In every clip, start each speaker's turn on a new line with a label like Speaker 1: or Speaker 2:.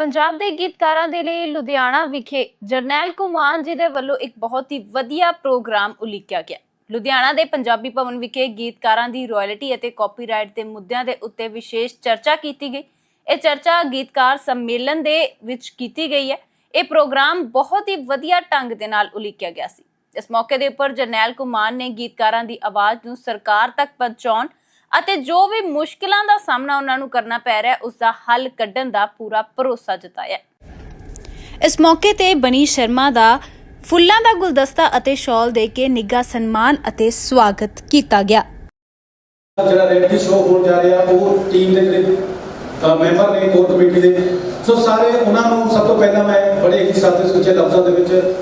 Speaker 1: ਪੰਜਾਬ ਦੇ ਗੀਤਕਾਰਾਂ ਦੇ ਲਈ ਲੁਧਿਆਣਾ ਵਿਖੇ ਜਰਨੈਲ ਕੁਮਾਨ ਜੀ ਦੇ ਵੱਲੋਂ ਇੱਕ ਬਹੁਤ ਹੀ ਵਧੀਆ ਪ੍ਰੋਗਰਾਮ ਉਲੀਕਿਆ ਗਿਆ। ਲੁਧਿਆਣਾ ਦੇ ਪੰਜਾਬੀ ਭਵਨ ਵਿਖੇ ਗੀਤਕਾਰਾਂ ਦੀ ਰਾਇਲਟੀ ਅਤੇ ਕਾਪੀਰਾਈਟ ਦੇ ਮੁੱਦਿਆਂ ਦੇ ਉੱਤੇ ਵਿਸ਼ੇਸ਼ ਚਰਚਾ ਕੀਤੀ ਗਈ। ਇਹ ਚਰਚਾ ਗੀਤਕਾਰ ਸੰਮੇਲਨ ਦੇ ਵਿੱਚ ਕੀਤੀ ਗਈ ਹੈ। ਇਹ ਪ੍ਰੋਗਰਾਮ ਬਹੁਤ ਹੀ ਵਧੀਆ ਢੰਗ ਦੇ ਨਾਲ ਉਲੀਕਿਆ ਗਿਆ ਸੀ। ਇਸ ਮੌਕੇ ਦੇ ਉੱਪਰ ਜਰਨੈਲ ਕੁਮਾਰ ਨੇ ਗੀਤਕਾਰਾਂ ਦੀ ਆਵਾਜ਼ ਨੂੰ ਸਰਕਾਰ ਤੱਕ ਪਹੁੰਚਾਉਣ ਅਤੇ ਜੋ ਵੀ ਮੁਸ਼ਕਿਲਾਂ ਦਾ ਸਾਹਮਣਾ ਉਹਨਾਂ ਨੂੰ ਕਰਨਾ ਪੈ ਰਿਹਾ, ਉਸ ਦਾ ਹੱਲ ਕੱਢਣ ਦਾ ਪੂਰਾ ਭਰੋਸਾ ਜਤਾਇਆ। ਇਸ ਮੌਕੇ ਤੇ ਬਨੀ ਸ਼ਰਮਾ ਦਾ ਫੁੱਲਾਂ ਦਾ ਗੁਲਦਸਤਾ ਅਤੇ ਸ਼ਾਲ ਦੇ ਕੇ ਨਿੱਘਾ ਸਨਮਾਨ ਅਤੇ ਸਵਾਗਤ ਕੀਤਾ ਗਿਆ।
Speaker 2: ਜਿਹੜਾ ਰਿਐਲਿਟੀ ਸ਼ੋਅ ਹੋਣ ਜਾ ਰਿਹਾ, ਉਹ ਟੀਮ ਦੇ ਜਿਹੜੇ ਮੈਂਬਰ ਨੇ ਕੋਰ ਕਮੇਟੀ ਦੇ ਸੋ ਸਾਰੇ ਉਹਨਾਂ ਨੂੰ ਸਭ ਤੋਂ ਪਹਿਲਾਂ ਮੈਂ ਬੜੇ ਹੀ ਸਾਦੇ ਸੁੱਚੇ ਲਫ਼ਜ਼ਾਂ ਦੇ ਵਿੱਚ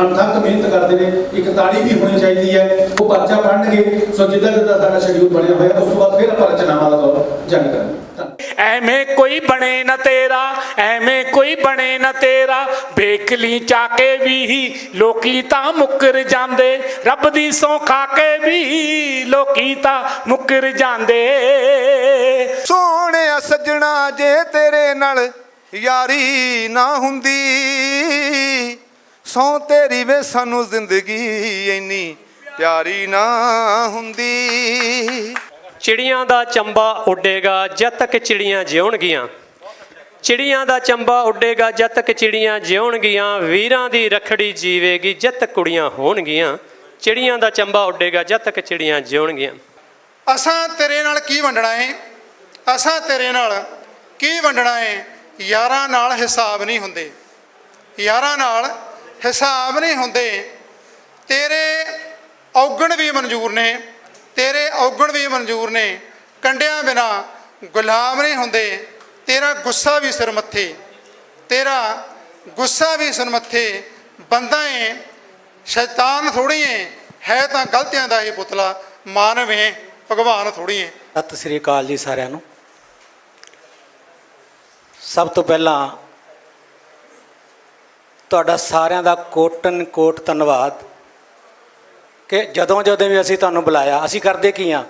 Speaker 2: ਅਣਥੱਕ ਮਿਹਨਤ ਕਰਦੇ ਨੇ। ਇੱਕ ਤਾੜੀ ਵੀ ਹੋਣੀ ਚਾਹੀਦੀ ਹੈ। ਉਹ ਪਰਚਾ ਪੜ੍ਹਨਗੇ ਸੋ ਜਿੱਦਾਂ ਜਿੱਦਾਂ ਸਾਡਾ ਸ਼ਡਿਊਲ ਬਣਿਆ ਹੋਇਆ ਉਸ ਤੋਂ ਬਾਅਦ ਫਿਰ ਆਪਾਂ ਰਚਨਾਵਾਂ ਦਾ ਦੌਰ ਜਾਰੀ ਕਰਾਂਗੇ।
Speaker 3: ਐਵੇਂ ਕੋਈ ਬਣੇ ਨਾ ਤੇਰਾ ਐਵੇਂ ਕੋਈ ਬਣੇ ਨਾ ਤੇਰਾ। ਵੇਖ ਲਈ ਚਾਕੇ ਵੀ ਹੀ ਲੋਕੀ ਤਾਂ ਮੁੱਕਰ ਜਾਂਦੇ। ਰੱਬ ਦੀ ਸੌਂ ਖਾ ਕੇ ਵੀ ਲੋਕੀ ਤਾਂ ਮੁੱਕਰ ਜਾਂਦੇ।
Speaker 4: ਸੋਹਣਿਆ ਸੱਜਣਾ ਜੇ ਤੇਰੇ ਨਾਲ ਯਾਰੀ ਨਾ ਹੁੰਦੀ। ਸੌ ਤੇਰੀ ਵੇ ਸਾਨੂੰ ਜ਼ਿੰਦਗੀ ਇੰਨੀ ਪਿਆਰੀ ਨਾ ਹੁੰਦੀ।
Speaker 5: ਚਿੜੀਆਂ ਦਾ ਚੰਬਾ ਉੱਡੇਗਾ ਜਦ ਤੱਕ ਚਿੜੀਆਂ ਜਿਉਣਗੀਆਂ। ਚਿੜੀਆਂ ਦਾ ਚੰਬਾ ਉੱਡੇਗਾ ਜਦ ਤੱਕ ਚਿੜੀਆਂ ਜਿਉਣਗੀਆਂ। ਵੀਰਾਂ ਦੀ ਰਖੜੀ ਜੀਵੇਗੀ ਜਦ ਤੱਕ ਕੁੜੀਆਂ ਹੋਣਗੀਆਂ। ਚਿੜੀਆਂ ਦਾ ਚੰਬਾ ਉੱਡੇਗਾ ਜਦ ਤੱਕ ਚਿੜੀਆਂ ਜਿਉਣਗੀਆਂ।
Speaker 6: ਅਸਾਂ ਤੇਰੇ ਨਾਲ ਕੀ ਵੰਡਣਾ ਏ? ਅਸਾਂ ਤੇਰੇ ਨਾਲ ਕੀ ਵੰਡਣਾ ਏ? ਯਾਰਾਂ ਨਾਲ ਹਿਸਾਬ ਨਹੀਂ ਹੁੰਦੇ। ਯਾਰਾਂ ਨਾਲ ਹਿਸਾਬ ਨਹੀਂ ਹੁੰਦੇ। ਤੇਰੇ ਔਗਣ ਵੀ ਮਨਜ਼ੂਰ ਨੇ, ਤੇਰੇ ਔਗਣ ਵੀ ਮਨਜ਼ੂਰ ਨੇ। ਕੰਡਿਆਂ ਬਿਨਾ ਗੁਲਾਮ ਨਹੀਂ ਹੁੰਦੇ। ਤੇਰਾ ਗੁੱਸਾ ਵੀ ਸਿਰ ਮੱਥੇ। ਤੇਰਾ ਗੁੱਸਾ ਵੀ ਸਿਰ ਮੱਥੇ। ਬੰਦਾ ਏ, ਸ਼ੈਤਾਨ ਥੋੜੀ ਏ। ਹੈ ਤਾਂ ਗਲਤੀਆਂ ਦਾ ਹੀ ਪੁਤਲਾ। ਮਾਨਵੇਂ ਭਗਵਾਨ ਥੋੜੀ ਏ।
Speaker 7: ਸਤਿ ਸ੍ਰੀ ਅਕਾਲ ਜੀ ਸਾਰਿਆਂ ਨੂੰ। ਸਭ ਤੋਂ ਪਹਿਲਾਂ ਤੁਹਾਡਾ ਸਾਰਿਆਂ ਦਾ ਕੋਟਨ ਕੋਟ ਧੰਨਵਾਦ ਕਿ ਜਦੋਂ ਜਦੋਂ ਵੀ ਅਸੀਂ ਤੁਹਾਨੂੰ ਬੁਲਾਇਆ, ਅਸੀਂ ਕਰਦੇ ਕੀ ਆ?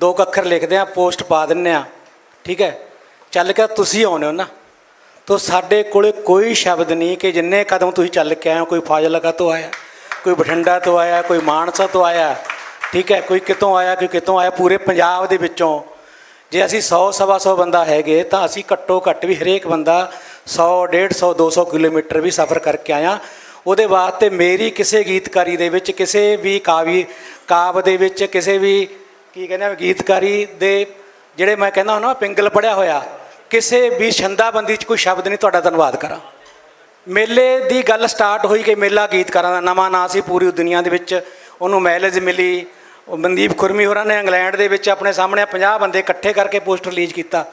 Speaker 7: ਦੋ ਕੁ ਅੱਖਰ ਲਿਖਦੇ ਆ, ਪੋਸਟ ਪਾ ਦਿੰਨੇ ਆ, ਠੀਕ ਹੈ? ਚੱਲ ਕੇ ਤੁਸੀਂ ਆਉਨੇ ਹੋ ਨਾ। ਤੋ ਸਾਡੇ ਕੋਲੇ ਕੋਈ ਸ਼ਬਦ ਨਹੀਂ ਕਿ ਜਿੰਨੇ ਕਦਮ ਤੁਸੀਂ ਚੱਲ ਕੇ ਆਏ ਹੋ, ਕੋਈ ਫਾਜ਼ਿਲਕਾ ਤੋਂ ਆਇਆ, ਕੋਈ ਬਠਿੰਡਾ ਤੋਂ ਆਇਆ, ਕੋਈ ਮਾਨਸਾ ਤੋਂ ਆਇਆ, ਠੀਕ ਹੈ? ਕੋਈ ਕਿਤੋਂ ਆਇਆ, ਕੋਈ ਕਿਤੋਂ ਆਇਆ, ਪੂਰੇ ਪੰਜਾਬ ਦੇ ਵਿੱਚੋਂ ਜੇ ਅਸੀਂ 100 ਸਵਾ 100 ਬੰਦਾ ਹੈਗੇ, ਤਾਂ ਅਸੀਂ ਘੱਟੋ ਘੱਟ ਵੀ ਹਰੇਕ ਬੰਦਾ 100 150 200 ਕਿਲੋਮੀਟਰ ਵੀ ਸਫ਼ਰ ਕਰਕੇ ਆਇਆ। ਉਹਦੇ ਵਾਸਤੇ ਮੇਰੀ ਕਿਸੇ ਗੀਤਕਾਰੀ ਦੇ ਵਿੱਚ, ਕਿਸੇ ਵੀ ਕਾਵੀ, ਕਾਵ ਦੇ ਵਿੱਚ, ਕਿਸੇ ਵੀ, ਕੀ ਕਹਿੰਦੇ ਆ, ਗੀਤਕਾਰੀ ਦੇ ਜਿਹੜੇ ਮੈਂ ਕਹਿੰਦਾ ਹਾਂ ਪਿੰਗਲ ਪੜਿਆ ਹੋਇਆ, ਕਿਸੇ ਵੀ ਛੰਦਾਬੰਦੀ 'ਚ ਕੋਈ ਸ਼ਬਦ ਨਹੀਂ, ਤੁਹਾਡਾ ਧੰਨਵਾਦ ਕਰਾਂ। ਮੇਲੇ ਦੀ ਗੱਲ ਸਟਾਰਟ ਹੋਈ ਕਿ ਮੇਲਾ ਗੀਤਕਾਰਾਂ ਦਾ ਨਵਾਂ ਨਾਂ ਸੀ ਪੂਰੀ ਦੁਨੀਆ ਦੇ ਵਿੱਚ। ਉਹਨੂੰ ਮੈਲੇਜ ਮਿਲੀ। ਉਹ ਮਨਦੀਪ ਖੁਰਮੀ ਹੋਰਾਂ ਨੇ ਇੰਗਲੈਂਡ ਦੇ ਵਿੱਚ ਆਪਣੇ ਸਾਹਮਣੇ 50 ਬੰਦੇ ਇਕੱਠੇ ਕਰਕੇ ਪੋਸਟਰ ਰਿਲੀਜ਼ ਕੀਤਾ।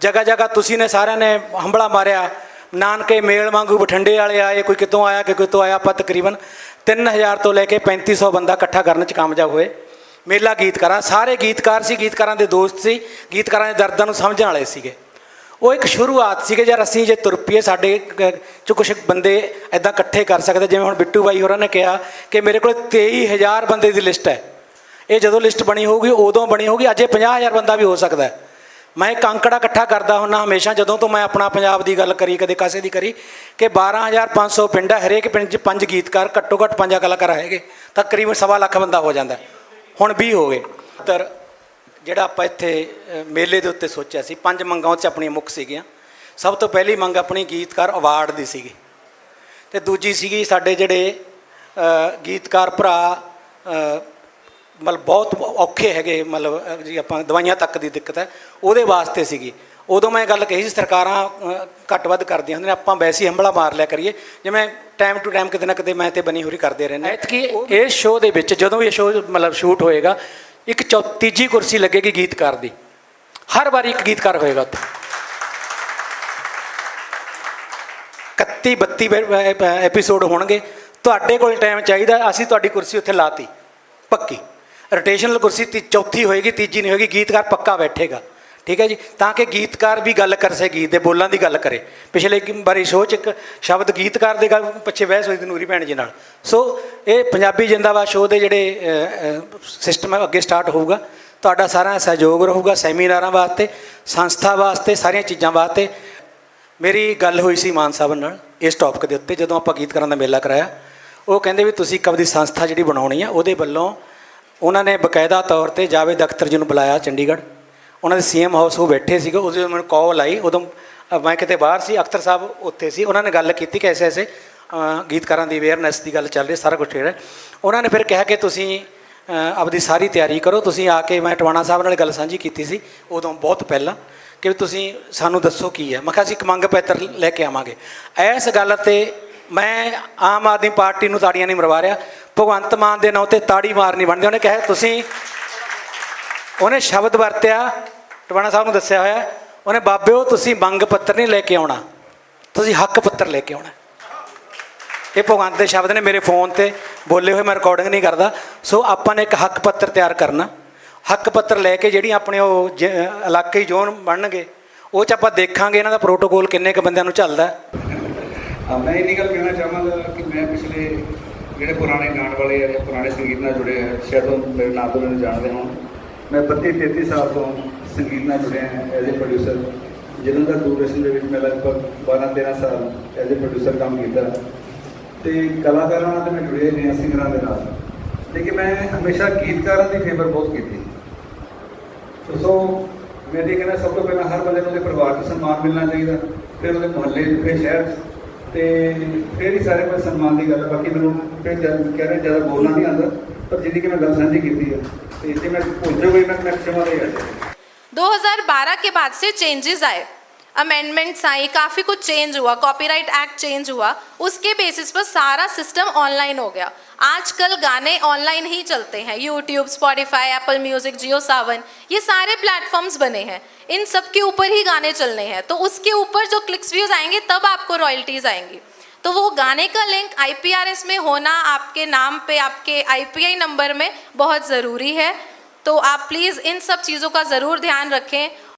Speaker 7: ਜਗ੍ਹਾ ਜਗ੍ਹਾ ਤੁਸੀਂ ਨੇ ਸਾਰਿਆਂ ਨੇ ਹੰਬਲਾ ਮਾਰਿਆ। ਨਾਨਕੇ ਮੇਲ ਵਾਂਗੂ ਬਠਿੰਡੇ ਵਾਲੇ ਆਏ, ਕੋਈ ਕਿਤੋਂ ਆਇਆ ਕਿ ਕਿਤੋਂ ਆਇਆ, ਆਪਾਂ ਤਕਰੀਬਨ 3000 ਤੋਂ ਲੈ ਕੇ 3500 ਬੰਦਾ ਇਕੱਠਾ ਕਰਨ 'ਚ ਕਾਮਯਾਬ ਹੋਏ। ਮੇਲਾ ਗੀਤਕਾਰਾਂ, ਸਾਰੇ ਗੀਤਕਾਰ ਸੀ, ਗੀਤਕਾਰਾਂ ਦੇ ਦੋਸਤ ਸੀ, ਗੀਤਕਾਰਾਂ ਦੇ ਦਰਦਾਂ ਨੂੰ ਸਮਝਣ ਵਾਲੇ ਸੀਗੇ। ਉਹ ਇੱਕ ਸ਼ੁਰੂਆਤ ਸੀਗੇ ਯਾਰ ਅਸੀਂ ਜੇ ਤੁਰ ਪਈਏ ਸਾਡੇ ਚ ਕੁਝ ਬੰਦੇ ਐਦਾਂ ਇਕੱਠੇ ਕਰ ਸਕਦੇ, ਜਿਵੇਂ ਹੁਣ ਬਿੱਟੂ ਬਾਈ ਹੋਰਾਂ ਨੇ ਕਿਹਾ ਕਿ ਮੇਰੇ ਕੋਲ 23000 ਬੰਦੇ ਦੀ ਲਿਸਟ ਹੈ। ਇਹ ਜਦੋਂ ਲਿਸਟ ਬਣੀ ਹੋਊਗੀ, ਉਦੋਂ ਬਣੀ ਹੋਊਗੀ, ਅੱਜ ਅਜੇ 50000 ਬੰਦਾ ਵੀ ਹੋ ਸਕਦਾ ਹੈ। ਮੈਂ ਇੱਕ ਅੰਕੜਾ ਇਕੱਠਾ ਕਰਦਾ ਹੁੰਨਾ ਹਮੇਸ਼ਾ, ਜਦੋਂ ਤੋਂ ਮੈਂ ਆਪਣਾ ਪੰਜਾਬ ਦੀ ਗੱਲ ਕਰੀ, ਕਦੇ ਕਾਸੇ ਦੀ ਕਰੀ, ਕਿ 12500 ਪਿੰਡ ਹੈ ਹਰੇਕ ਪਿੰਡ 'ਚ ਪੰਜ ਗੀਤਕਾਰ ਘੱਟੋ ਘੱਟ ਪੰਜ ਕਲਾਕਾਰ ਹੈਗੇ ਤਕਰੀਬਨ ਸਵਾ ਲੱਖ ਬੰਦਾ ਹੋ ਜਾਂਦਾ ਹੁਣ 20 ਹੋ ਗਏ। ਤਰ ਜਿਹੜਾ ਆਪਾਂ ਇੱਥੇ ਮੇਲੇ ਦੇ ਉੱਤੇ ਸੋਚਿਆ ਸੀ, ਪੰਜ ਮੰਗਾਂ 'ਚ ਆਪਣੀਆਂ ਮੁੱਖ ਸੀਗੀਆਂ। ਸਭ ਤੋਂ ਪਹਿਲੀ ਮੰਗ ਆਪਣੀ ਗੀਤਕਾਰ ਅਵਾਰਡ ਦੀ ਸੀਗੀ। ਤੇ ਦੂਜੀ ਸੀਗੀ ਸਾਡੇ ਜਿਹੜੇ ਗੀਤਕਾਰ ਭਰਾ ਮਤਲਬ ਬਹੁਤ ਔਖੇ ਹੈਗੇ ਮਤਲਬ ਜੀ ਆਪਾਂ ਦਵਾਈਆਂ ਤੱਕ ਦੀ ਦਿੱਕਤ ਹੈ। ਉਹਦੇ ਵਾਸਤੇ ਸੀਗੀ। ਉਦੋਂ ਮੈਂ ਗੱਲ ਕਹੀ ਸੀ ਸਰਕਾਰਾਂ ਘੱਟ ਵੱਧ ਕਰਦੀਆਂ ਹੁੰਦੀਆਂ ਨੇ ਆਪਾਂ ਵੈਸੇ ਹੰਬਲਾ ਮਾਰ ਲਿਆ ਕਰੀਏ। ਜਿਵੇਂ ਟਾਈਮ ਟੂ ਟਾਈਮ ਕਿਤੇ ਨਾ ਕਿਤੇ ਮੈਂ ਤੇ ਬਣੀ ਹੋਰੀ ਕਰਦੇ ਰਹਿੰਦੇ ਐਤਕੀ ਇਸ ਸ਼ੋਅ ਦੇ ਵਿੱਚ ਜਦੋਂ ਵੀ ਇਹ ਸ਼ੋਅ ਮਤਲਬ ਸ਼ੂਟ ਹੋਏਗਾ ਇੱਕ ਤੀਜੀ ਕੁਰਸੀ ਲੱਗੇਗੀ ਗੀਤਕਾਰ ਦੀ। ਹਰ ਵਾਰੀ ਇੱਕ ਗੀਤਕਾਰ ਹੋਏਗਾ ਉੱਥੇ। 31 32 ਐਪੀਸੋਡ ਹੋਣਗੇ। ਤੁਹਾਡੇ ਕੋਲ ਟਾਈਮ ਚਾਹੀਦਾ ਅਸੀਂ ਤੁਹਾਡੀ ਕੁਰਸੀ ਉੱਥੇ ਲਾਤੀ। ਪੱਕੀ। ਰੋਟੇਸ਼ਨਲ ਕੁਰਸੀ ਤੀ ਚੌਥੀ ਹੋਏਗੀ, ਤੀਜੀ ਨਹੀਂ ਹੋਏਗੀ, ਗੀਤਕਾਰ ਪੱਕਾ ਬੈਠੇਗਾ। ਠੀਕ ਹੈ ਜੀ? ਤਾਂ ਕਿ ਗੀਤਕਾਰ ਵੀ ਗੱਲ ਕਰ ਸਕੇ, ਗੀਤ ਦੇ ਬੋਲਾਂ ਦੀ ਗੱਲ ਕਰੇ। ਪਿਛਲੇ ਕਿ ਵਾਰੀ ਸੋਚ ਇੱਕ ਸ਼ਬਦ ਗੀਤਕਾਰ ਦੇ ਗੱਲ ਪਿੱਛੇ ਬਹਿਸ ਹੋਈ ਸੀ ਨੂਰੀ ਭੈਣ ਜੀ ਨਾਲ। ਸੋ ਇਹ ਪੰਜਾਬੀ ਜਿੰਦਾਬਾਦ ਸ਼ੋਅ ਦੇ ਜਿਹੜੇ ਸਿਸਟਮ ਅੱਗੇ ਸਟਾਰਟ ਹੋਊਗਾ। ਤੁਹਾਡਾ ਸਾਰਾ ਸਹਿਯੋਗ ਰਹੂਗਾ ਸੈਮੀਨਾਰਾਂ ਵਾਸਤੇ, ਸੰਸਥਾ ਵਾਸਤੇ, ਸਾਰੀਆਂ ਚੀਜ਼ਾਂ ਵਾਸਤੇ। ਮੇਰੀ ਗੱਲ ਹੋਈ ਸੀ ਮਾਨ ਸਾਹਿਬ ਨਾਲ ਇਸ ਟੌਪਿਕ ਦੇ ਉੱਤੇ, ਜਦੋਂ ਆਪਾਂ ਗੀਤਕਾਰਾਂ ਦਾ ਮੇਲਾ ਕਰਾਇਆ। ਉਹ ਕਹਿੰਦੇ ਵੀ ਤੁਸੀਂ ਇੱਕ ਆਪਦੀ ਸੰਸਥਾ ਜਿਹੜੀ ਬਣਾਉਣੀ ਆ, ਉਹਦੇ ਵੱਲੋਂ ਉਹਨਾਂ ਨੇ ਬਕਾਇਦਾ ਤੌਰ ਤੇ ਜਾਵੇਦ ਅਖਤਰ ਜੀ ਨੂੰ ਬੁਲਾਇਆ ਚੰਡੀਗੜ੍ਹ। ਉਹਨਾਂ ਦੇ ਸੀਐਮ ਹਾਊਸ ਉਹ ਬੈਠੇ ਸੀਗੇ ਉਦੋਂ ਮੈਨੂੰ ਕਾਲ ਆਈ, ਉਦੋਂ ਮੈਂ ਕਿਤੇ ਬਾਹਰ ਸੀ, ਅਖਤਰ ਸਾਹਿਬ ਉੱਥੇ ਸੀ, ਉਹਨਾਂ ਨੇ ਗੱਲ ਕੀਤੀ ਕਿ ਐਸੇ ਐਸੇ ਗੀਤਕਾਰਾਂ ਦੀ ਅਵੇਅਰਨੈਸ ਦੀ ਗੱਲ ਚੱਲ ਰਹੀ ਸਾਰਾ ਕੁਝ ਠੀਕ ਹੈ। ਉਹਨਾਂ ਨੇ ਫਿਰ ਕਿਹਾ ਕਿ ਤੁਸੀਂ ਆਪਦੀ ਸਾਰੀ ਤਿਆਰੀ ਕਰੋ, ਤੁਸੀਂ ਆ ਕੇ ਮੈਂ ਟਵਾਣਾ ਸਾਹਿਬ ਨਾਲ ਗੱਲ ਸਾਂਝੀ ਕੀਤੀ ਸੀ, ਉਦੋਂ ਬਹੁਤ ਪਹਿਲਾਂ, ਕਿ ਵੀ ਤੁਸੀਂ ਸਾਨੂੰ ਦੱਸੋ ਕੀ ਹੈ। ਮੈਂ ਕਿਹਾ ਅਸੀਂ ਇੱਕ ਮੰਗ ਪੱਤਰ ਲੈ ਕੇ ਆਵਾਂਗੇ। ਇਸ ਗੱਲ ਤੇ ਮੈਂ ਆਮ ਆਦਮੀ ਪਾਰਟੀ ਨੂੰ ਤਾੜੀਆਂ ਨਹੀਂ ਮਰਵਾ ਰਿਹਾ। ਭਗਵੰਤ ਮਾਨ ਦੇ ਨਾਂ ਤੇ ਤਾੜੀ ਮਾਰਨੀ ਬਣਦੀ। ਉਹਨੇ ਕਿਹਾ, ਤੁਸੀਂ ਉਹਨੇ ਸ਼ਬਦ ਵਰਤਿਆ। ਟਵਾਣਾ ਸਾਹਿਬ ਨੂੰ ਦੱਸਿਆ ਹੋਇਆ, ਉਹਨੇ, ਬਾਬਿਓ, ਤੁਸੀਂ ਮੰਗ ਪੱਤਰ ਨਹੀਂ ਲੈ ਕੇ ਆਉਣਾ। ਤੁਸੀਂ ਹੱਕ ਪੱਤਰ ਲੈ ਕੇ ਆਉਣਾ। ਇਹ ਭਗਵੰਤ ਦੇ ਸ਼ਬਦ ਨੇ ਮੇਰੇ ਫੋਨ ਤੇ ਬੋਲੇ ਹੋਏ, ਮੈਂ ਰਿਕਾਰਡਿੰਗ ਨਹੀਂ ਕਰਦਾ। ਸੋ ਆਪਾਂ ਨੇ ਇੱਕ ਹੱਕ ਪੱਤਰ ਤਿਆਰ ਕਰਨਾ। ਹੱਕ ਪੱਤਰ ਲੈ ਕੇ ਜਿਹੜੀ ਆਪਣੇ ਉਹ ਜ- ਇਲਾਕਾਈ ਜ਼ੋਨ ਬਣਨਗੇ, ਉਹ ਚ ਆਪਾਂ ਦੇਖਾਂਗੇ ਇਹਨਾਂ ਦਾ ਪ੍ਰੋਟੋਕੋਲ ਕਿੰਨੇ ਕੁ ਬੰਦਿਆਂ ਨੂੰ ਚੱਲਦਾ। ਹਾਂ,
Speaker 8: ਮੈਂ ਇੰਨੀ ਗੱਲ ਕਹਿਣਾ ਚਾਹਾਂਗਾ ਕਿ ਮੈਂ ਪਿਛਲੇ ਜਿਹੜੇ ਪੁਰਾਣੇ ਗਾਣ ਵਾਲੇ ਆ ਜਾਂ ਪੁਰਾਣੇ ਸੰਗੀਤ ਨਾਲ ਜੁੜੇ ਆ ਸ਼ਾਇਦ ਉਹ ਮੇਰੇ ਨਾਲ ਤੋਂ ਮੈਨੂੰ ਜਾਣਦੇ ਹੋਣ। ਮੈਂ 32 33 ਸਾਲ ਤੋਂ ਸੰਗੀਤ ਨਾਲ ਜੁੜਿਆ ਐਜ਼ ਅ ਪ੍ਰੋਡਿਊਸਰ ਜਦੋਂ ਦਾ ਦੂਰਦਰਸ਼ਨ ਦੇ ਵਿੱਚ ਮੈਂ ਲਗਭਗ 12 13 ਸਾਲ ਐਜ਼ ਅ ਪ੍ਰੋਡਿਊਸਰ ਕੰਮ ਕੀਤਾ। ਤੇ ਕਲਾਕਾਰਾਂ ਨਾਲ ਤਾਂ ਮੈਂ ਜੁੜਿਆ ਹੀ ਰਿਹਾ ਸਿੰਗਰਾਂ ਦੇ ਨਾਲ। ਲੇਕਿਨ ਮੈਂ ਹਮੇਸ਼ਾ ਗੀਤਕਾਰਾਂ ਦੀ ਫੇਵਰ ਬਹੁਤ ਕੀਤੀ। ਸੋ ਮੈਂ ਇਹ ਕਹਿੰਦਾ ਸਭ ਤੋਂ ਪਹਿਲਾਂ ਹਰ ਬੰਦੇ ਨੂੰ ਉਹਦੇ ਪਰਿਵਾਰ ਨੂੰ ਸਨਮਾਨ ਮਿਲਣਾ ਚਾਹੀਦਾ। ਫਿਰ ਉਹਦੇ ਮੁਹੱਲੇ ਫਿਰ ਸ਼ਹਿਰ 'ਚ, ਤੇ ਫਿਰ ਹੀ ਸਾਰੇ ਪਾਸੇ ਸਨਮਾਨ ਦੀ ਗੱਲ ਹੈ। ਬਾਕੀ ਮੈਨੂੰ ਫਿਰ ਜਦ ਕਹਿ ਰਹੇ ਜ਼ਿਆਦਾ ਬੋਲਣਾ ਨਹੀਂ ਆਉਂਦਾ ਪਰ ਜਿੰਨੀ ਕਿ ਮੈਂ ਗੱਲ ਸਾਂਝੀ ਕੀਤੀ ਹੈ ਤੇ ਜੇ ਮੈਂ ਭੁੱਲ ਜਾਊਗਾ ਮੈਂ ਮੈਂ ਖਿਮਾ ਦੇ ਆ
Speaker 9: 2012 के बाद से चेंजेस आए अमेंडमेंट्स आई, काफ़ी कुछ चेंज हुआ कॉपीराइट एक्ट चेंज हुआ, उसके बेसिस पर सारा सिस्टम ऑनलाइन हो गया। आजकल गाने ऑनलाइन ही चलते हैं YouTube Spotify Apple music Jio Saavn ये सारे प्लेटफॉर्म्स बने हैं। इन सब के ऊपर ही गाने चलने हैं। तो उसके ऊपर जो क्लिक्स व्यूज़ आएँगे, तब आपको रॉयल्टीज आएँगी। तो वो गाने का लिंक आईपीआरएस में होना आपके नाम पे, आपके आईपीआई नंबर में बहुत ज़रूरी है। तो आप प्लीज़ इन सब चीज़ों का ज़रूर ध्यान रखें।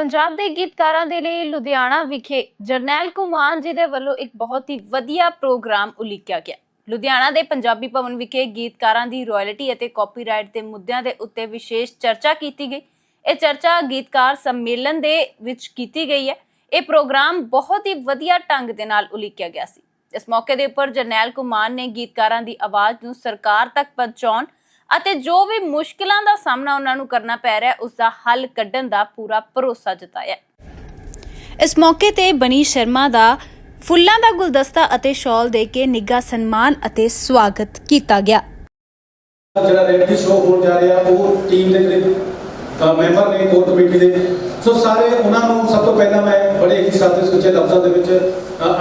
Speaker 1: ਪੰਜਾਬ ਦੇ ਗੀਤਕਾਰਾਂ ਦੇ ਲਈ ਲੁਧਿਆਣਾ ਵਿਖੇ ਜਰਨੈਲ ਕੁਮਾਨ ਜੀ ਦੇ ਵੱਲੋਂ ਇੱਕ ਬਹੁਤ ਹੀ ਵਧੀਆ ਪ੍ਰੋਗਰਾਮ ਉਲੀਕਿਆ ਗਿਆ। ਲੁਧਿਆਣਾ ਦੇ ਪੰਜਾਬੀ ਭਵਨ ਵਿਖੇ ਗੀਤਕਾਰਾਂ ਦੀ ਰਾਇਲਟੀ ਅਤੇ ਕਾਪੀਰਾਈਟ ਦੇ ਮੁੱਦਿਆਂ ਦੇ ਉੱਤੇ ਵਿਸ਼ੇਸ਼ ਚਰਚਾ ਕੀਤੀ ਗਈ। ਇਹ ਚਰਚਾ ਗੀਤਕਾਰ ਸੰਮੇਲਨ ਦੇ ਵਿੱਚ ਕੀਤੀ ਗਈ ਹੈ। ਇਹ ਪ੍ਰੋਗਰਾਮ ਬਹੁਤ ਹੀ ਵਧੀਆ ਢੰਗ ਦੇ ਨਾਲ ਉਲੀਕਿਆ ਗਿਆ ਸੀ। ਇਸ ਮੌਕੇ ਦੇ ਉੱਪਰ ਜਰਨੈਲ ਕੁਮਾਰ ਨੇ ਗੀਤਕਾਰਾਂ ਦੀ ਆਵਾਜ਼ ਨੂੰ ਸਰਕਾਰ ਤੱਕ ਪਹੁੰਚਾਉਣ ਅਤੇ ਜੋ ਵੀ ਮੁਸ਼ਕਲਾਂ ਦਾ ਸਾਹਮਣਾ ਉਹਨਾਂ ਨੂੰ ਕਰਨਾ ਪੈ ਰਿਹਾ, ਉਸ ਦਾ ਹੱਲ ਕੱਢਣ ਦਾ ਪੂਰਾ ਭਰੋਸਾ ਜਤਾਇਆ। ਇਸ ਮੌਕੇ ਤੇ ਬਨੀ ਸ਼ਰਮਾ ਦਾ ਫੁੱਲਾਂ ਦਾ ਗੁਲਦਸਤਾ ਅਤੇ ਸ਼ਾਲ ਦੇ ਕੇ ਨਿੱਘਾ ਸਨਮਾਨ ਅਤੇ ਸਵਾਗਤ ਕੀਤਾ ਗਿਆ।
Speaker 2: ਜਿਹੜਾ ਰਿਐਲਿਟੀ ਸ਼ੋਅ ਹੋਣ ਜਾ ਰਿਹਾ, ਉਹ ਟੀਮ ਦੇ ਜਿਹੜੇ ਮੈਂਬਰ ਨੇ ਕੋਰ ਕਮੇਟੀ ਦੇ ਸੋ ਸਾਰੇ ਉਹਨਾਂ ਨੂੰ ਸਭ ਤੋਂ ਪਹਿਲਾਂ ਮੈਂ ਬੜੇ ਹੀ ਸਾਦੇ ਸੁੱਚੇ ਲਫ਼ਜ਼ਾਂ ਦੇ ਵਿੱਚ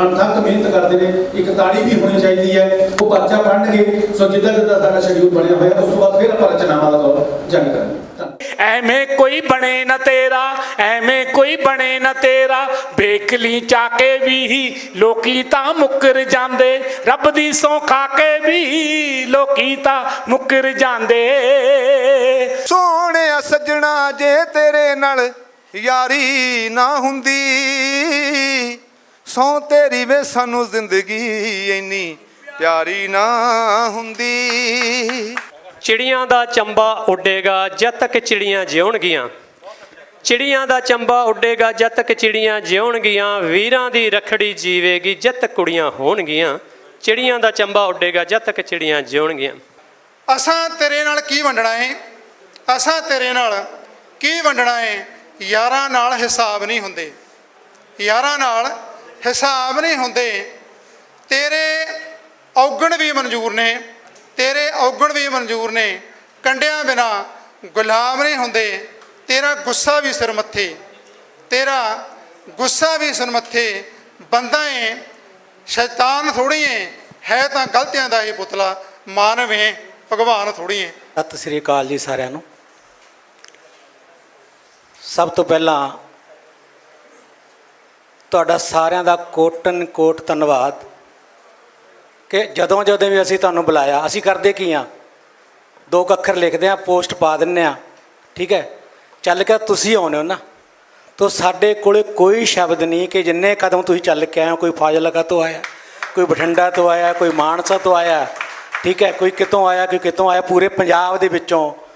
Speaker 2: ਅਣਥੱਕ ਮਿਹਨਤ ਕਰਦੇ ਨੇ। ਇੱਕ ਤਾੜੀ ਵੀ ਹੋਣੀ ਚਾਹੀਦੀ ਹੈ। ਉਹ ਪਰਚਾ ਪੜ੍ਹਨਗੇ ਸੋ ਜਿੱਦਾਂ ਜਿੱਦਾਂ ਸਾਡਾ ਸ਼ਡਿਊਲ ਬਣਿਆ ਹੋਇਆ ਉਸ ਤੋਂ ਬਾਅਦ ਫਿਰ ਆਪਾਂ ਰਚਨਾਵਾਂ ਦਾ ਦੌਰ ਜਾਰੀ ਕਰਾਂਗੇ।
Speaker 3: ਐਵੇਂ ਕੋਈ ਬਣੇ ਨਾ ਤੇਰਾ ਐਵੇਂ ਕੋਈ ਬਣੇ ਨਾ ਤੇਰਾ। ਬੇਕਲੀ ਚਾਕੇ ਵੀ ਲੋਕੀ ਤਾਂ ਮੁੱਕਰ ਜਾਂਦੇ। ਰੱਬ ਦੀ ਸੌਂ ਖਾ ਕੇ ਵੀ ਲੋਕੀ ਤਾਂ ਮੁੱਕਰ ਜਾਂਦੇ।
Speaker 4: ਸੋਹਣਿਆ ਸੱਜਣਾ ਜੇ ਤੇਰੇ ਨਾਲ ਯਾਰੀ ਨਾ ਹੁੰਦੀ। ਸੌ ਤੇਰੀ ਵੇ ਸਾਨੂੰ ਜ਼ਿੰਦਗੀ ਇੰਨੀ ਪਿਆਰੀ ਨਾ ਹੁੰਦੀ।
Speaker 5: ਚਿੜੀਆਂ ਦਾ ਚੰਬਾ ਉੱਡੇਗਾ ਜਦ ਤੱਕ ਚਿੜੀਆਂ ਜਿਉਣਗੀਆਂ। ਚਿੜੀਆਂ ਦਾ ਚੰਬਾ ਉੱਡੇਗਾ ਜਦ ਤੱਕ ਚਿੜੀਆਂ ਜਿਉਣਗੀਆਂ। ਵੀਰਾਂ ਦੀ ਰਖੜੀ ਜੀਵੇਗੀ ਜਦ ਤੱਕ ਕੁੜੀਆਂ ਹੋਣਗੀਆਂ। ਚਿੜੀਆਂ ਦਾ ਚੰਬਾ ਉੱਡੇਗਾ ਜਦ ਤੱਕ ਚਿੜੀਆਂ ਜਿਉਣਗੀਆਂ।
Speaker 6: ਅਸਾਂ ਤੇਰੇ ਨਾਲ ਕੀ ਵੰਡਣਾ ਏ? ਅਸਾਂ ਤੇਰੇ ਨਾਲ ਕੀ ਵੰਡਣਾ ਏ? ਯਾਰਾਂ ਨਾਲ ਹਿਸਾਬ ਨਹੀਂ ਹੁੰਦੇ। ਯਾਰਾਂ ਨਾਲ ਹਿਸਾਬ ਨਹੀਂ ਹੁੰਦੇ। ਤੇਰੇ ਔਗਣ ਵੀ ਮਨਜ਼ੂਰ ਨੇ, ਤੇਰੇ ਔਗਣ ਵੀ ਮਨਜ਼ੂਰ ਨੇ। ਕੰਡਿਆਂ ਬਿਨਾ ਗੁਲਾਮ ਨਹੀਂ ਹੁੰਦੇ। ਤੇਰਾ ਗੁੱਸਾ ਵੀ ਸਿਰ ਮੱਥੇ। ਤੇਰਾ ਗੁੱਸਾ ਵੀ ਸੁਨਮੱਥੇ ਬੰਦਾ ਏ, ਸ਼ੈਤਾਨ ਥੋੜੀ ਏ। ਹੈ ਤਾਂ ਗਲਤੀਆਂ ਦਾ ਹੀ ਪੁਤਲਾ। ਮਾਨਵ ਏ, ਭਗਵਾਨ ਥੋੜੀ ਏ।
Speaker 7: ਸਤਿ ਸ੍ਰੀ ਅਕਾਲ ਜੀ ਸਾਰਿਆਂ ਨੂੰ। ਸਭ ਤੋਂ ਪਹਿਲਾਂ ਤੁਹਾਡਾ ਸਾਰਿਆਂ ਦਾ ਕੋਟਨ ਕੋਟ ਧੰਨਵਾਦ ਕਿ ਜਦੋਂ ਜਦੋਂ ਵੀ ਅਸੀਂ ਤੁਹਾਨੂੰ ਬੁਲਾਇਆ, ਅਸੀਂ ਕਰਦੇ ਕੀ ਆ? ਦੋ ਕੁ ਅੱਖਰ ਲਿਖਦੇ ਆ, ਪੋਸਟ ਪਾ ਦਿੰਨੇ ਆ, ਠੀਕ ਹੈ? ਚੱਲ ਕੇ ਤੁਸੀਂ ਆਉਨੇ ਹੋ ਨਾ। ਤੋ ਸਾਡੇ ਕੋਲੇ ਕੋਈ ਸ਼ਬਦ ਨਹੀਂ ਕਿ ਜਿੰਨੇ ਕਦਮ ਤੁਸੀਂ ਚੱਲ ਕੇ ਆਏ ਹੋ, ਕੋਈ ਫਾਜ਼ਿਲਕਾ ਤੋਂ ਆਇਆ, ਕੋਈ ਬਠਿੰਡਾ ਤੋਂ ਆਇਆ, ਕੋਈ ਮਾਨਸਾ ਤੋਂ ਆਇਆ, ਠੀਕ ਹੈ? ਕੋਈ ਕਿਤੋਂ ਆਇਆ, ਕੋਈ ਕਿਤੋਂ ਆਇਆ, ਪੂਰੇ ਪੰਜਾਬ ਦੇ ਵਿੱਚੋਂ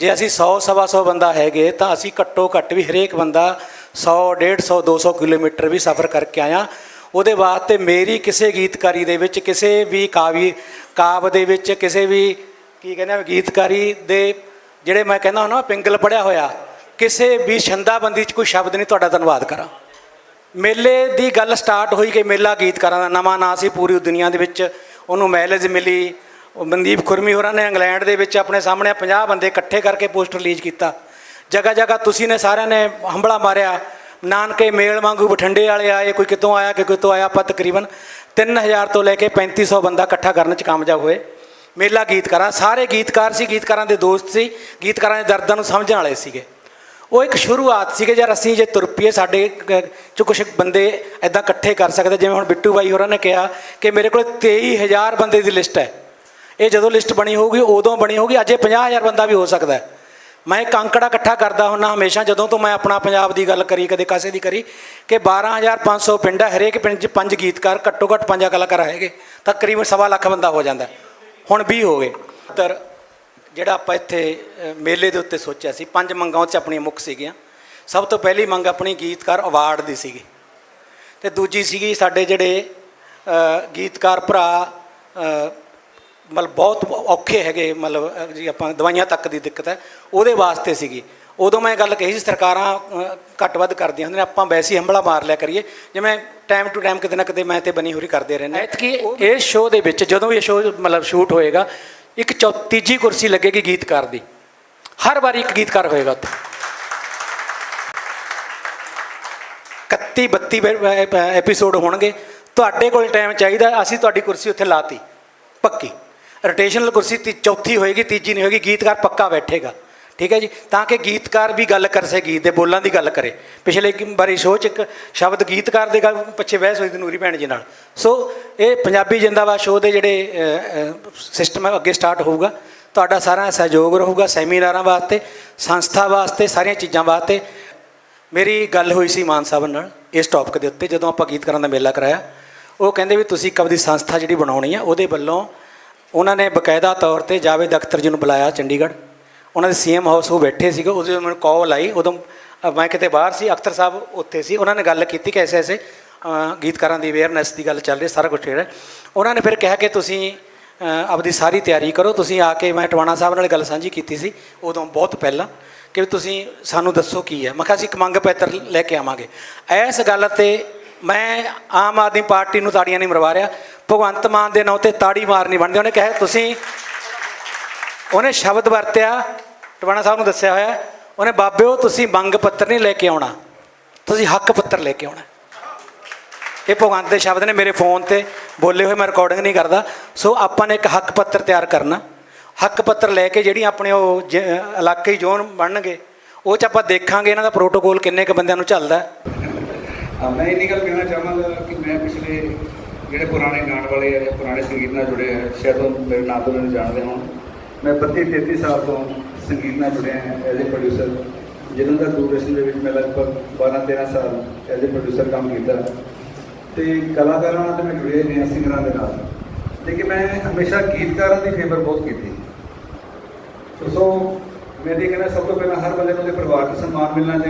Speaker 7: ਜੇ ਅਸੀਂ 100 ਸਵਾ 100 ਬੰਦਾ ਹੈਗੇ ਤਾਂ ਅਸੀਂ ਘੱਟੋ ਘੱਟ ਵੀ ਹਰੇਕ ਬੰਦਾ 100 150 200 ਕਿਲੋਮੀਟਰ ਵੀ ਸਫ਼ਰ ਕਰਕੇ ਆਇਆ। ਉਹਦੇ ਵਾਸਤੇ ਮੇਰੀ ਕਿਸੇ ਗੀਤਕਾਰੀ ਦੇ ਵਿੱਚ, ਕਿਸੇ ਵੀ ਕਾਵੀ, ਕਾਵ ਦੇ ਵਿੱਚ, ਕਿਸੇ ਵੀ ਕੀ ਕਹਿੰਦੇ ਗੀਤਕਾਰੀ ਦੇ ਜਿਹੜੇ ਮੈਂ ਕਹਿੰਦਾ ਹੁੰਦਾ ਨਾ ਪਿੰਗਲ ਪੜਿਆ ਹੋਇਆ, ਕਿਸੇ ਵੀ ਛੰਦਾਬੰਦੀ 'ਚ ਕੋਈ ਸ਼ਬਦ ਨਹੀਂ, ਤੁਹਾਡਾ ਧੰਨਵਾਦ ਕਰਾਂ। ਮੇਲੇ ਦੀ ਗੱਲ ਸਟਾਰਟ ਹੋਈ ਕਿ ਮੇਲਾ ਗੀਤਕਾਰਾਂ ਦਾ, ਨਵਾਂ ਨਾਂ ਸੀ ਪੂਰੀ ਦੁਨੀਆ ਦੇ ਵਿੱਚ, ਉਹਨੂੰ ਮੈਲੇਜ ਮਿਲੀ। ਉਹ ਮਨਦੀਪ ਖੁਰਮੀ ਹੋਰਾਂ ਨੇ ਇੰਗਲੈਂਡ ਦੇ ਵਿੱਚ ਆਪਣੇ ਸਾਹਮਣੇ 50 ਬੰਦੇ ਇਕੱਠੇ ਕਰਕੇ ਪੋਸਟਰ ਰਿਲੀਜ਼ ਕੀਤਾ। ਜਗ੍ਹਾ ਜਗ੍ਹਾ ਤੁਸੀਂ ਨੇ ਸਾਰਿਆਂ ਨੇ ਹੰਬਲਾ ਮਾਰਿਆ। ਨਾਨਕੇ ਮੇਲ ਵਾਂਗੂ ਬਠਿੰਡੇ ਵਾਲੇ ਆਏ, ਕੋਈ ਕਿਤੋਂ ਆਇਆ ਕਿ ਕਿਤੋਂ ਆਇਆ, ਆਪਾਂ ਤਕਰੀਬਨ 3000 ਤੋਂ ਲੈ ਕੇ 3500 ਬੰਦਾ ਇਕੱਠਾ ਕਰਨ 'ਚ ਕਾਮਯਾਬ ਹੋਏ। ਮੇਲਾ ਗੀਤਕਾਰਾਂ, ਸਾਰੇ ਗੀਤਕਾਰ ਸੀ, ਗੀਤਕਾਰਾਂ ਦੇ ਦੋਸਤ ਸੀ, ਗੀਤਕਾਰਾਂ ਦੇ ਦਰਦਾਂ ਨੂੰ ਸਮਝਣ ਵਾਲੇ ਸੀਗੇ। ਉਹ ਇੱਕ ਸ਼ੁਰੂਆਤ ਸੀਗੇ ਯਾਰ ਅਸੀਂ ਜੇ ਤੁਰ ਪਈਏ ਸਾਡੇ ਚ ਕੁਝ ਬੰਦੇ ਐਦਾਂ ਇਕੱਠੇ ਕਰ ਸਕਦੇ, ਜਿਵੇਂ ਹੁਣ ਬਿੱਟੂ ਬਾਈ ਹੋਰਾਂ ਨੇ ਕਿਹਾ ਕਿ ਮੇਰੇ ਕੋਲ 23000 ਬੰਦੇ ਦੀ ਲਿਸਟ ਹੈ। ਇਹ ਜਦੋਂ ਲਿਸਟ ਬਣੀ ਹੋਊਗੀ, ਉਦੋਂ ਬਣੀ ਹੋਊਗੀ, ਅੱਜ ਇਹ 50000 ਬੰਦਾ ਵੀ ਹੋ ਸਕਦਾ ਮੈਂ ਇੱਕ ਅੰਕੜਾ ਇਕੱਠਾ ਕਰਦਾ ਹੁੰਨਾ ਹਮੇਸ਼ਾ, ਜਦੋਂ ਤੋਂ ਮੈਂ ਆਪਣਾ ਪੰਜਾਬ ਦੀ ਗੱਲ ਕਰੀ, ਕਦੇ ਕਾਸੇ ਦੀ ਕਰੀ, ਕਿ 12500 ਪਿੰਡ ਹੈ ਹਰੇਕ ਪਿੰਡ 'ਚ ਪੰਜ ਗੀਤਕਾਰ, ਘੱਟੋ ਘੱਟ ਪੰਜ ਕਲਾਕਾਰ ਹੈਗੇ, ਤਕਰੀਬਨ ਸਵਾ ਲੱਖ ਬੰਦਾ ਹੋ ਜਾਂਦਾ। ਹੁਣ 20 ਹੋ ਗਏ। ਤਰ ਜਿਹੜਾ ਆਪਾਂ ਇੱਥੇ ਮੇਲੇ ਦੇ ਉੱਤੇ ਸੋਚਿਆ ਸੀ, ਪੰਜ ਮੰਗਾਂ 'ਚ ਆਪਣੀਆਂ ਮੁੱਖ ਸੀਗੀਆਂ। ਸਭ ਤੋਂ ਪਹਿਲੀ ਮੰਗ ਆਪਣੀ ਗੀਤਕਾਰ ਅਵਾਰਡ ਦੀ ਸੀਗੀ। ਤੇ ਦੂਜੀ ਸੀਗੀ ਸਾਡੇ ਜਿਹੜੇ ਗੀਤਕਾਰ ਭਰਾ ਮਤਲਬ ਬਹੁਤ ਔਖੇ ਹੈਗੇ ਮਤਲਬ ਜੀ ਆਪਾਂ ਦਵਾਈਆਂ ਤੱਕ ਦੀ ਦਿੱਕਤ ਹੈ। ਉਹਦੇ ਵਾਸਤੇ ਸੀਗੀ। ਉਦੋਂ ਮੈਂ ਗੱਲ ਕਹੀ ਸੀ ਸਰਕਾਰਾਂ ਘੱਟ ਵੱਧ ਕਰਦੀਆਂ ਹੁੰਦੀਆਂ ਨੇ ਆਪਾਂ ਵੈਸੇ ਹੰਬਲਾ ਮਾਰ ਲਿਆ ਕਰੀਏ। ਜਿਵੇਂ ਟਾਈਮ ਟੂ ਟਾਈਮ ਕਿਤੇ ਨਾ ਕਿਤੇ ਮੈਂ ਤੇ ਬਣੀ ਹੋਰੀ ਕਰਦੇ ਰਹਿੰਦੇ ਐਤਕੀ ਇਸ ਸ਼ੋਅ ਦੇ ਵਿੱਚ ਜਦੋਂ ਵੀ ਇਹ ਸ਼ੋਅ ਮਤਲਬ ਸ਼ੂਟ ਹੋਏਗਾ ਇੱਕ ਤੀਜੀ ਕੁਰਸੀ ਲੱਗੇਗੀ ਗੀਤਕਾਰ ਦੀ। ਹਰ ਵਾਰੀ ਇੱਕ ਗੀਤਕਾਰ ਹੋਏਗਾ ਉੱਥੇ। 31 32 ਐਪੀਸੋਡ ਹੋਣਗੇ। ਤੁਹਾਡੇ ਕੋਲ ਟਾਈਮ ਚਾਹੀਦਾ ਅਸੀਂ ਤੁਹਾਡੀ ਕੁਰਸੀ ਉੱਥੇ ਲਾਤੀ। ਪੱਕੀ। ਰੋਟੇਸ਼ਨਲ ਕੁਰਸੀ ਤੀ ਚੌਥੀ ਹੋਏਗੀ, ਤੀਜੀ ਨਹੀਂ ਹੋਏਗੀ, ਗੀਤਕਾਰ ਪੱਕਾ ਬੈਠੇਗਾ। ਠੀਕ ਹੈ ਜੀ? ਤਾਂ ਕਿ ਗੀਤਕਾਰ ਵੀ ਗੱਲ ਕਰ ਸਕੇ, ਗੀਤ ਦੇ ਬੋਲਾਂ ਦੀ ਗੱਲ ਕਰੇ। ਪਿਛਲੇ ਇੱਕ ਵਾਰੀ ਸ਼ੋਅ 'ਚ ਇੱਕ ਸ਼ਬਦ ਗੀਤਕਾਰ ਦੇ ਗੱਲ ਪਿੱਛੇ ਬਹਿਸ ਹੋਈ ਸੀ ਨੂਰੀ ਭੈਣ ਜੀ ਨਾਲ। ਸੋ ਇਹ ਪੰਜਾਬੀ ਜਿੰਦਾਬਾਦ ਸ਼ੋਅ ਦੇ ਜਿਹੜੇ ਸਿਸਟਮ ਅੱਗੇ ਸਟਾਰਟ ਹੋਊਗਾ। ਤੁਹਾਡਾ ਸਾਰਾ ਸਹਿਯੋਗ ਰਹੂਗਾ ਸੈਮੀਨਾਰਾਂ ਵਾਸਤੇ ਸੰਸਥਾ ਵਾਸਤੇ, ਸਾਰੀਆਂ ਚੀਜ਼ਾਂ ਵਾਸਤੇ। ਮੇਰੀ ਗੱਲ ਹੋਈ ਸੀ ਮਾਨ ਸਾਹਿਬ ਨਾਲ, ਇਸ ਟੌਪਿਕ ਦੇ ਉੱਤੇ, ਜਦੋਂ ਆਪਾਂ ਗੀਤਕਾਰਾਂ ਦਾ ਮੇਲਾ ਕਰਾਇਆ। ਉਹ ਕਹਿੰਦੇ ਵੀ ਤੁਸੀਂ ਇੱਕ ਆਪਦੀ ਸੰਸਥਾ ਜਿਹੜੀ ਬਣਾਉਣੀ ਆ, ਉਹਦੇ ਵੱਲੋਂ ਉਹਨਾਂ ਨੇ ਬਕਾਇਦਾ ਤੌਰ ਤੇ ਜਾਵੇਦ ਅਖਤਰ ਜੀ ਨੂੰ ਬੁਲਾਇਆ ਚੰਡੀਗੜ੍ਹ। ਉਹਨਾਂ ਦੇ ਸੀਐਮ ਹਾਊਸ ਉਹ ਬੈਠੇ ਸੀਗੇ ਉਦੋਂ ਮੈਨੂੰ ਕਾਲ ਆਈ, ਉਦੋਂ ਮੈਂ ਕਿਤੇ ਬਾਹਰ ਸੀ, ਅਖਤਰ ਸਾਹਿਬ ਉੱਥੇ ਸੀ। ਉਹਨਾਂ ਨੇ ਗੱਲ ਕੀਤੀ ਕਿ ਐਸੇ ਐਸੇ ਗੀਤਕਾਰਾਂ ਦੀ ਅਵੇਅਰਨੈਸ ਦੀ ਗੱਲ ਚੱਲ ਰਹੀ ਸਾਰਾ ਕੁਝ ਹੈ। ਉਹਨਾਂ ਨੇ ਫਿਰ ਕਿਹਾ ਕਿ ਤੁਸੀਂ ਆਪਦੀ ਸਾਰੀ ਤਿਆਰੀ ਕਰੋ। ਤੁਸੀਂ ਆ ਕੇ, ਮੈਂ ਟਵਾਣਾ ਸਾਹਿਬ ਨਾਲ ਗੱਲ ਸਾਂਝੀ ਕੀਤੀ ਸੀ, ਉਦੋਂ ਬਹੁਤ ਪਹਿਲਾਂ ਕਿ ਵੀ ਤੁਸੀਂ ਸਾਨੂੰ ਦੱਸੋ ਕੀ ਹੈ। ਮੈਂ ਕਿਹਾ, ਅਸੀਂ ਇੱਕ ਮੰਗ ਪੱਤਰ ਲੈ ਕੇ ਆਵਾਂਗੇ। ਇਸ ਗੱਲ ਤੇ ਮੈਂ ਆਮ ਆਦਮੀ ਪਾਰਟੀ ਨੂੰ ਤਾੜੀਆਂ ਨਹੀਂ ਮਰਵਾ ਰਿਹਾ। ਭਗਵੰਤ ਮਾਨ ਦੇ ਨਾਂ ਤੇ ਤਾੜੀ ਮਾਰਨੀ ਬਣਦੀ ਉਹਨੇ ਕਿਹਾ, ਤੁਸੀਂ ਉਹਨੇ ਸ਼ਬਦ ਵਰਤਿਆ, ਟਵਾਣਾ ਸਾਹਿਬ ਨੂੰ ਦੱਸਿਆ ਹੋਇਆ, ਉਹਨੇ ਬਾਬਿਓ, ਤੁਸੀਂ ਮੰਗ ਪੱਤਰ ਨਹੀਂ ਲੈ ਕੇ ਆਉਣਾ, ਤੁਸੀਂ ਹੱਕ ਪੱਤਰ ਲੈ ਕੇ ਆਉਣਾ। ਇਹ ਭਗਵੰਤ ਦੇ ਸ਼ਬਦ ਨੇ ਮੇਰੇ ਫੋਨ ਤੇ ਬੋਲੇ ਹੋਏ, ਮੈਂ ਰਿਕਾਰਡਿੰਗ ਨਹੀਂ ਕਰਦਾ। ਸੋ ਆਪਾਂ ਨੇ ਇੱਕ ਹੱਕ ਪੱਤਰ ਤਿਆਰ ਕਰਨਾ। ਹੱਕ ਪੱਤਰ ਲੈ ਕੇ ਜਿਹੜੀ ਆਪਣੇ ਉਹ ਜ- ਇਲਾਕਾਈ ਜ਼ੋਨ ਬਣਨਗੇ, ਉਹ ਚ ਆਪਾਂ ਦੇਖਾਂਗੇ ਇਹਨਾਂ ਦਾ ਪ੍ਰੋਟੋਕੋਲ ਕਿੰਨੇ ਕ ਬੰਦਿਆਂ ਨੂੰ ਚੱਲਦਾ।
Speaker 8: ਮੈਂ ਇਹ ਗੱਲ ਕਹਿਣਾ ਚਾਹਾਂਗਾ ਕਿ ਮੈਂ ਪਿਛਲੇ ਜਿਹੜੇ ਪੁਰਾਣੇ ਗਾਣ ਵਾਲੇ ਆ, ਪੁਰਾਣੇ ਸੰਗੀਤ ਨਾਲ ਜੁੜੇ ਆ, ਸ਼ਾਇਦ ਉਹ ਮੇਰੇ ਨਾਮ ਤੋਂ ਮੈਨੂੰ ਜਾਣਦੇ ਹੋਣ। ਮੈਂ 32 33 ਸਾਲ ਤੋਂ ਸੰਗੀਤ ਨਾਲ ਜੁੜਿਆ ਹਾਂ ਐਜ਼ ਅ ਪ੍ਰੋਡਿਊਸਰ ਜਿਹਨਾਂ ਦਾ ਦੂਰਦਰਸ਼ਨ ਦੇ ਵਿੱਚ ਮੈਂ ਲਗਭਗ 12 13 ਸਾਲ ਐਜ਼ ਅ ਪ੍ਰੋਡਿਊਸਰ ਕੰਮ ਕੀਤਾ। ਤੇ ਕਲਾਕਾਰਾਂ ਨਾਲ ਤਾਂ ਮੈਂ ਜੁੜਿਆ ਹੀ ਨਹੀਂ ਸਿੰਗਰਾਂ ਦੇ ਨਾਲ। ਲੇਕਿਨ ਮੈਂ ਹਮੇਸ਼ਾ ਗੀਤਕਾਰਾਂ ਦੀ ਫੇਵਰ ਬਹੁਤ ਕੀਤੀ। ਸੋ ਮੈਂ ਇਹ ਕਹਿੰਦਾ ਸਭ ਤੋਂ ਪਹਿਲਾਂ ਹਰ ਬੰਦੇ ਨੂੰ ਉਹਦੇ ਪਰਿਵਾਰ ਨੂੰ ਸਨਮਾਨ ਮਿਲਣਾ ਚਾਹੀਦਾ।